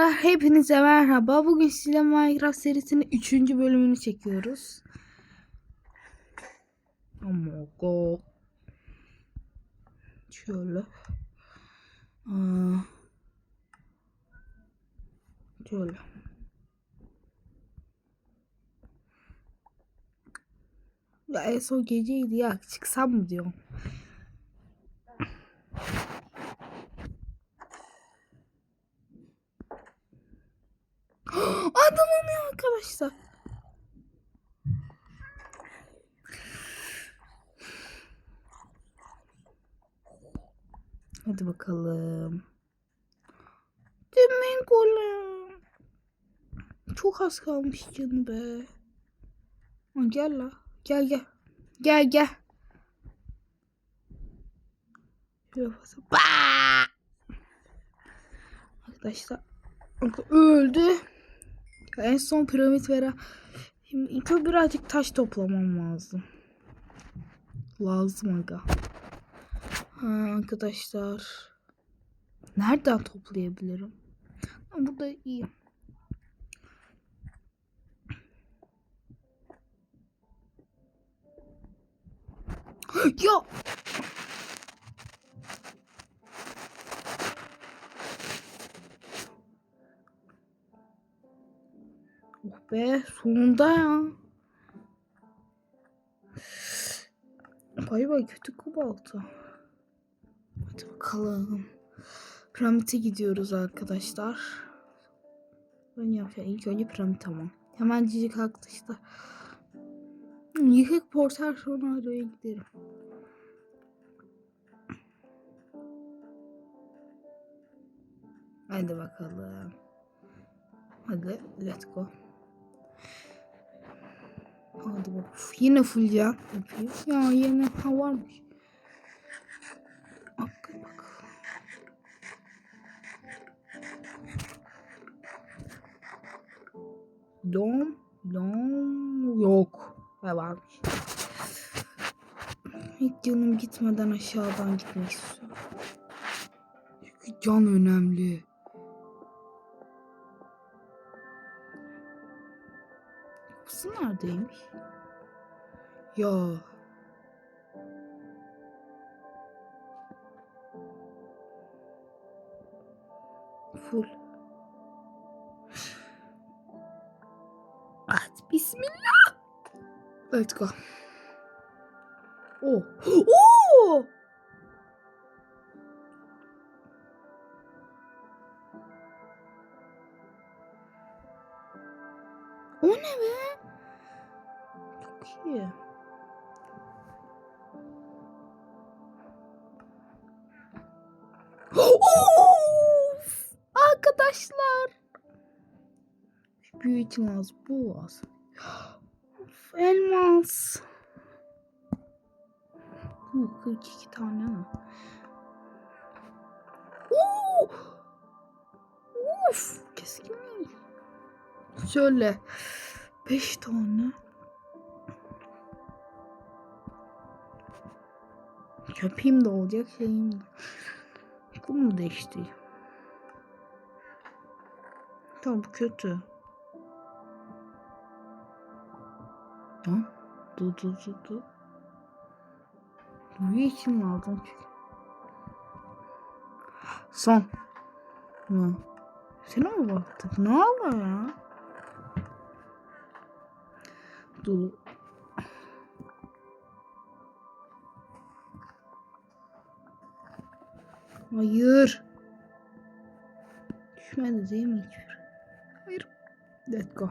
Hepinize merhaba. Bugün size Minecraft serisinin 3. bölümünü çekiyoruz. Ama go. Şöyle. Aa. Şöyle. Ya en son geceydi ya. Çıksam mı diyorum. Adamım arkadaşlar. Hadi bakalım. Demin golüm. Çok az kalmış canı be. Ha, gel la. Gel gel. Gel gel. Arkadaşlar. Öldü. En son piramit veren. Şimdi birazcık taş toplamam lazım. Lazım aga. Ha, arkadaşlar. Nereden toplayabilirim? Ha, burada iyi. ya be sonunda ya. Bay bay kötü kubaltı. Hadi bakalım. Piramite gidiyoruz arkadaşlar. Ben yapacağım. İlk önce piramit tamam. Hemen cici kalktı işte. Yıkık portal sonra araya giderim. Hadi bakalım. Hadi let's go. Hadi bak. Yine full can yapıyor. Ya yine ha varmış. Bak bak. Dom, dom yok. Ve varmış. Hiç canım gitmeden aşağıdan gitmek istiyorum. Çünkü can önemli. Kapısı neredeymiş? Ya. Full. Hadi bismillah. Let's go. Oh. Oh! O ne be? Çok iyi. Of! Arkadaşlar. Büyü için az bu az. Of, elmas. Bu 42 tane mi? Oo! Of! Keskin mi? Şöyle. 5 tane. Köpeğim de olacak şeyim de. Bu mu değişti? Tamam bu kötü. Ha? Dur dur dur dur. Büyü için mi aldın çünkü? Son. Hı. Sen mi baktık? Ne oldu ya? Dur. Hayır. Düşmedi değil mi hiçbir? Hayır. Let's go.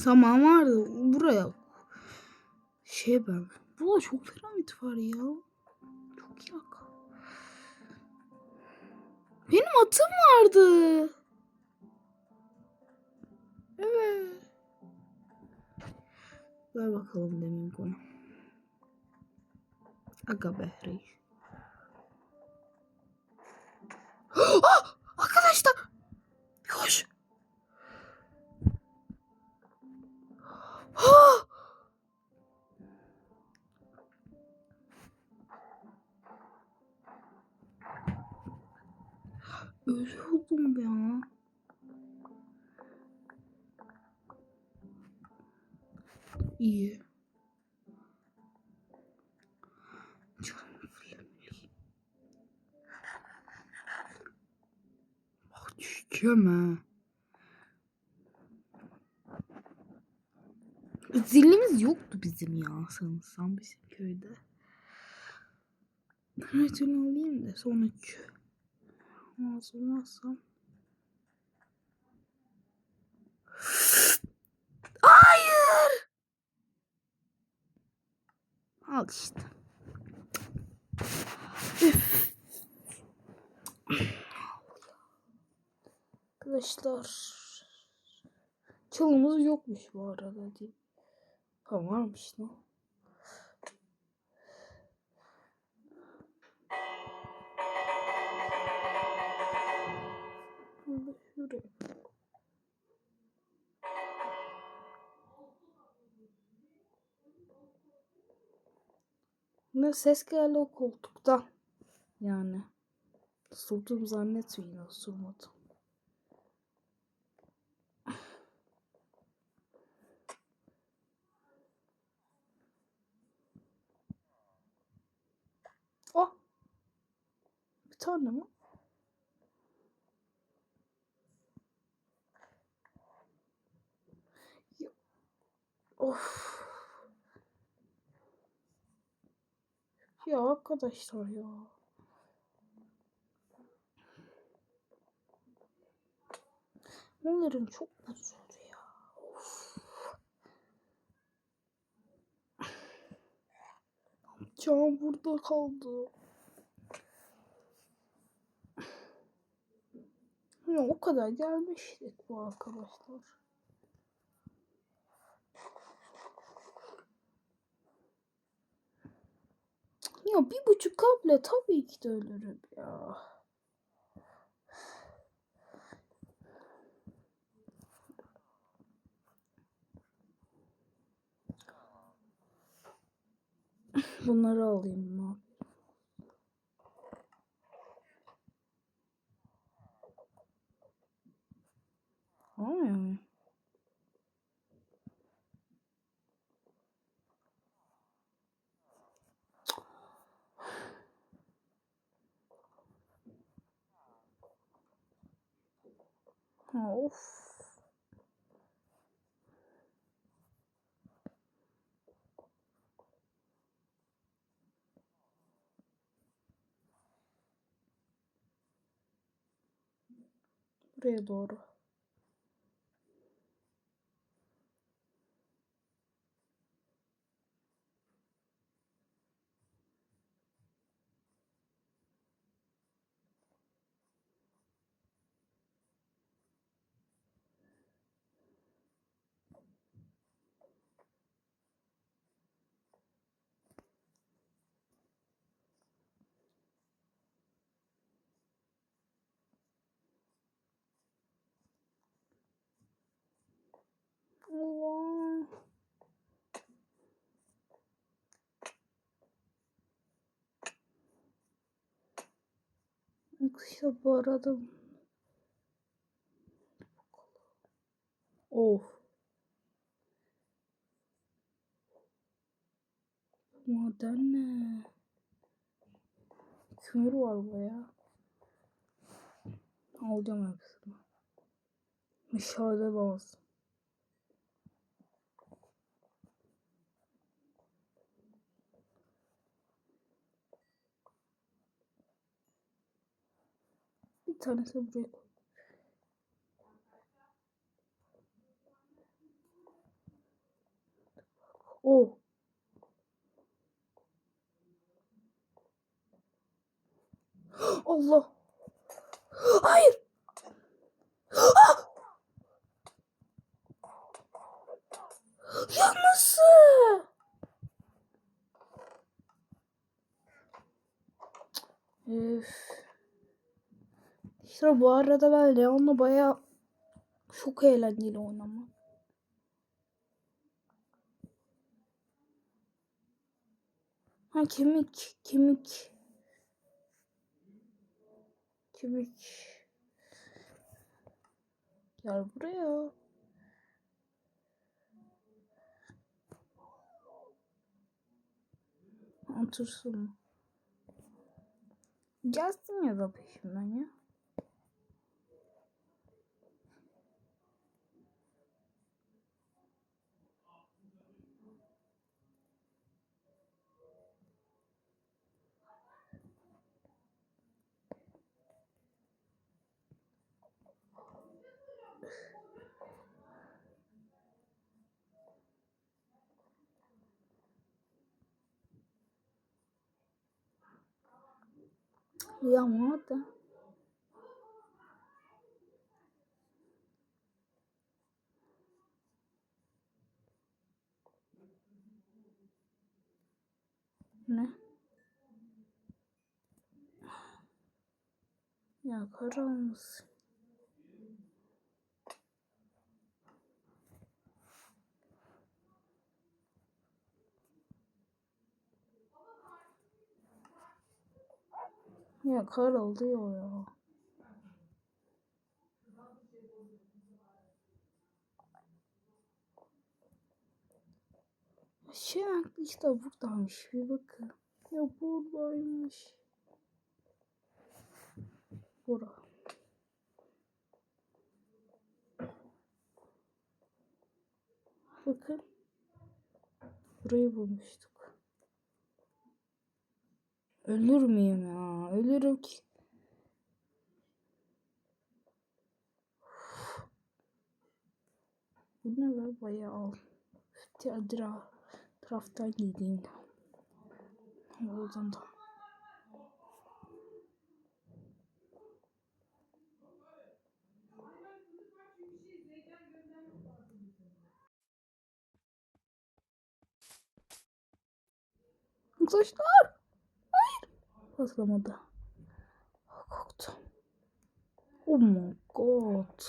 Saman vardı buraya. Şey ben. Burada çok piramit var ya. Çok yak. Benim atım vardı. Evet. Ver bakalım demin konu. Aga be reis. Ah! Arkadaşlar. Koş. Ah! Ölüyordum ya. İyi. Canım flameliyim. Bak düşeceğim ha. Zilimiz yoktu bizim ya sanırsam bizim köyde. Evet onu alayım da sonuç. Ağzımazsam. Hayır. Al işte. Arkadaşlar. Çalımız yokmuş bu arada değil. Ha varmış lan. Şuraya. Ne ses geldi o koltuktan. Yani. Surdum zannetmeyin osurmadım. Oh. Bir tane Of. Ya arkadaşlar ya. Onların çok bozuldu ya. Of. Can burada kaldı. Ya o kadar gelmiştik bu arkadaşlar. Ya bir buçuk kaple tabii ki de ölürüm ya. Bunları alayım mı? Almıyor muyum? Ha, of. Buraya doğru. Allah. Bu arada Of. Maden ne? Kömür var baya. Alacağım hepsini. Meşale lazım. bir tanesini buraya koy. Oh. Allah. Hayır. Ah! Ya nasıl? Üf. İşte bu arada ben Leon'la bayağı çok eğlenceli oynama. Ha kemik, kemik. Kemik. Gel buraya. Otursun. Gelsin ya da peşimden ya. Ya da. Ne? Ya karanlık. Ya ya. Şey işte buradaymış bir bakın. Ya buradaymış. Bura. Bakın. Burayı bulmuştuk. Ölür müyüm ya? Ölürüm ki. Bu ne be bayağı Tiyadra taraftan gideyim. Oradan da. Arkadaşlar. Hayır. Patlamadı. Korktum. Oh my god.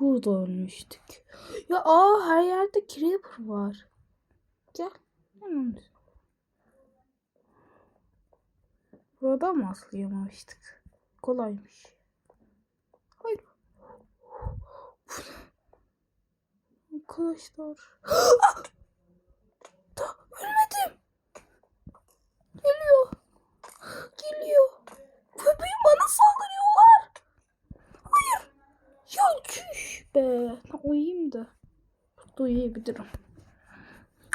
Burada ölmüştük. Ya aa her yerde creeper var. Gel. Hemen. Buradan mı atlayamamıştık? Kolaymış. Hayır. Arkadaşlar. da ölmedim. Geliyor. Geliyor. Köpeğim bana saldırıyorlar. Hayır. Ya çüş be. Uyuyayım da. Burada uyuyabilirim.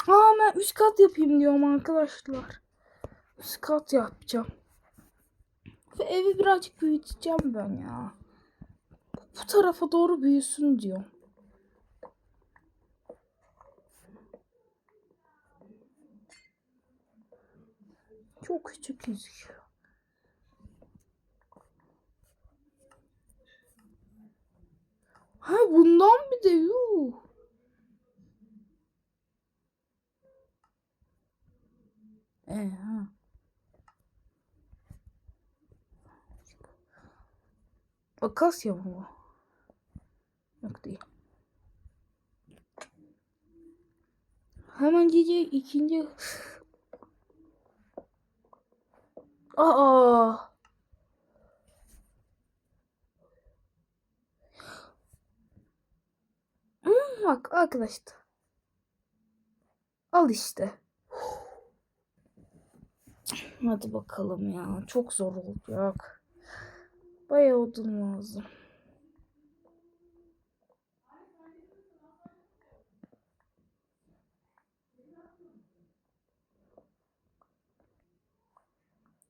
Aa ben üst kat yapayım diyorum arkadaşlar. Üst kat yapacağım. Ve evi birazcık büyüteceğim ben ya. Bu tarafa doğru büyüsün diyorum. Çok küçük gözüküyor. Ha bundan bir de yuh. E ha. Akasya mı bu? Yok değil. Hemen gece ikinci... Aa! Hmm, bak arkadaşlar. Al işte. Hadi bakalım ya. Çok zor olacak. Bayağı odun lazım.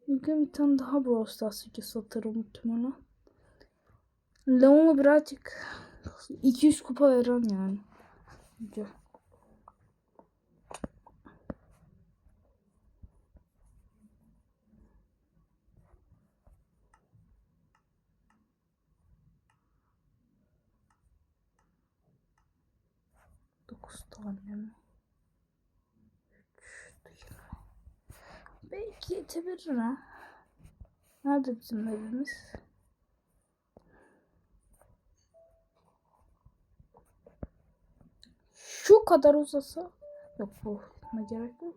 Bugün bir tane daha Brawl Stars videosu atarım muhtemelen. Leon'u birazcık 200 kupa veren yani. Video. Dokuz tane mi? Üç değil mi? Belki yetebilir ha. Nerede bizim evimiz? Şu kadar uzasa. Yok bu ne gerek yok.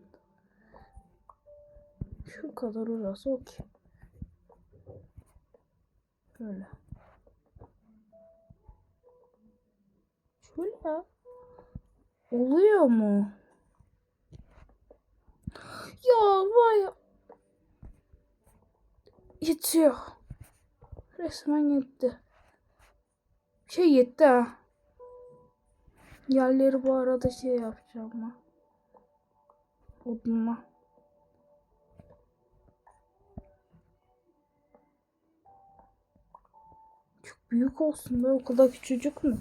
Şu kadar uzasa okey. Böyle. Şöyle. Oluyor mu? Ya vay. Yetiyor. Resmen yetti. Şey yetti ha. Yerleri bu arada şey yapacağım ben. Odunla. Çok büyük olsun be o kadar küçücük mü?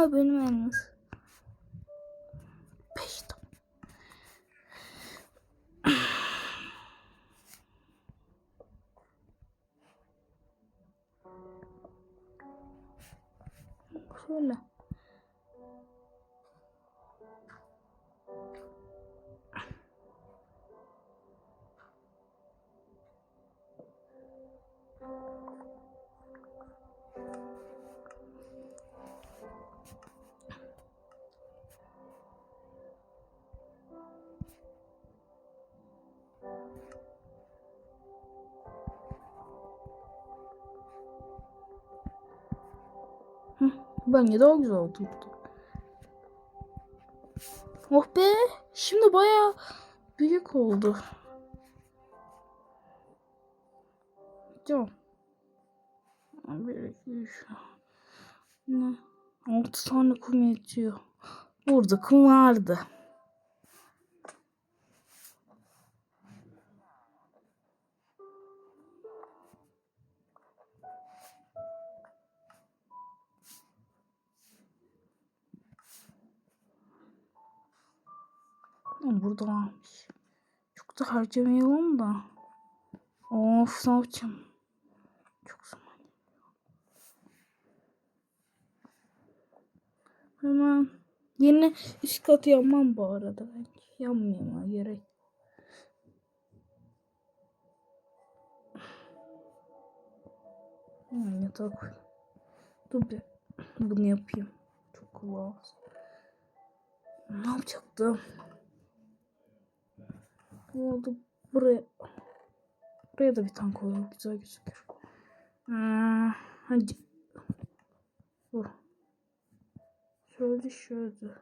Aa benim elimiz. Bence daha güzel oturdu. Oh be. Şimdi baya büyük oldu. Tamam. Bir, iki. Ne? Altı tane kum yetiyor. Burada kum vardı. Ama burada varmış. Çok da harcamayalım da. Of ne yapacağım? Çok zaman. Hemen yine üst katı yanmam bu arada. Belki yanmayayım ha gerek. Hmm, yatağa. Dur bir bunu yapayım. Çok olsun. Ne yapacaktım? Ne oldu? Buraya. Buraya da bir tane koyalım. Güzel gözükür. Hmm, hadi. Bu. Şöyle şöyle.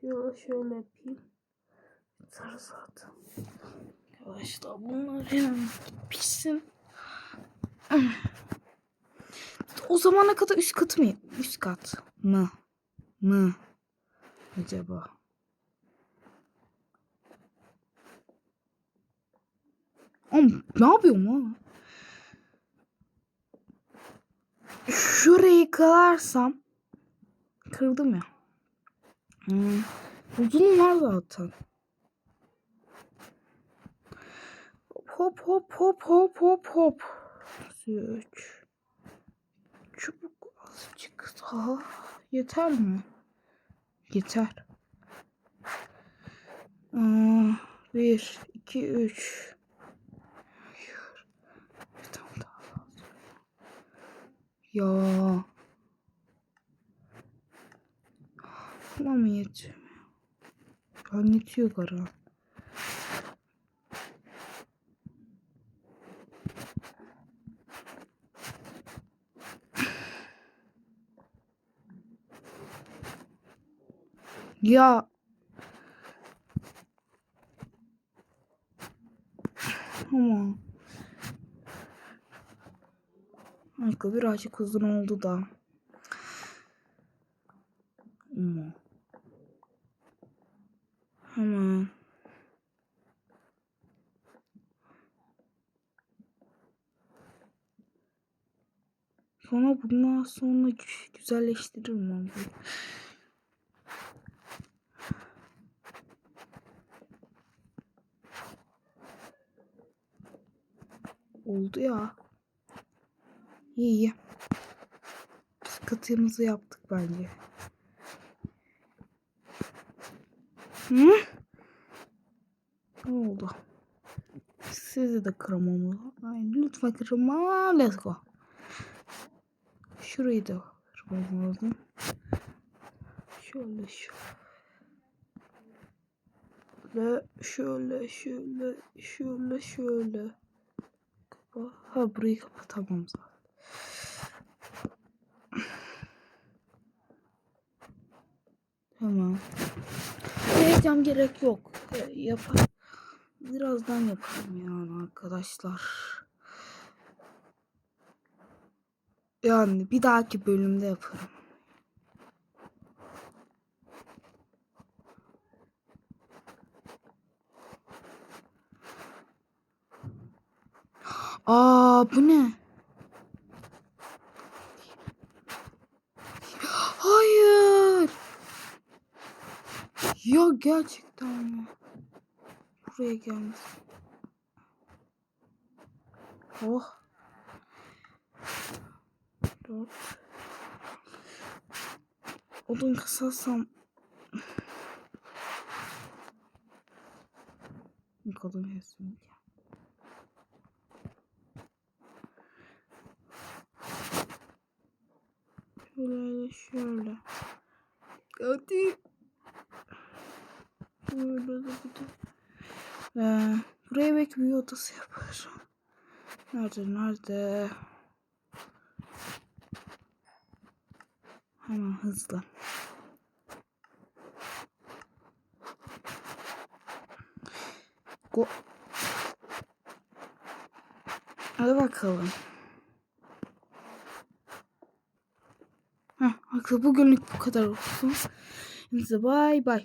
Şöyle şöyle yapayım. Sarı zaten. Arkadaşlar bunlar hemen pişsin. O zamana kadar üst kat mı? Üst kat mı? Mı? Acaba? Oğlum ne yapıyorum lan? Şurayı kırarsam kırdım ya. Hmm. Uzun var zaten. Hop hop hop hop hop hop. Üç. Çubuk azıcık daha. Yeter mi? Yeter. Aa, bir, iki, üç. Hayır. Bir tane daha lazım. Ya. Buna mı yetiyor? Ya yetiyor gara. Ya. Ama. Arka birazcık uzun oldu da. Ama. Hemen. Sonra bundan sonra gü- güzelleştiririm ben bunu. Oldu ya. İyi iyi. Biz katığımızı yaptık bence. Hı? Ne oldu? Sizi de kıramam. Ay, lütfen kırma. Let's go. Şurayı da kırmam lazım. Şöyle şöyle. Şöyle şöyle şöyle şöyle. Ha burayı kapatamam zaten. Tamam. Heyecan gerek yok. E, Yapar. Birazdan yaparım yani arkadaşlar. Yani bir dahaki bölümde yaparım. Aa bu ne? Hayır. Ya gerçekten mi? Buraya gelmiş. Oh. Dört. Odun kısarsam Kadın kesmeyeceğim. Şöyle şöyle. Hadi. Bir de. Ee, buraya belki bir odası yapar. Nerede nerede? Hemen hızlı. Go. Hadi bakalım. Heh, arkadaşlar bugünlük bu kadar olsun. Bay bay.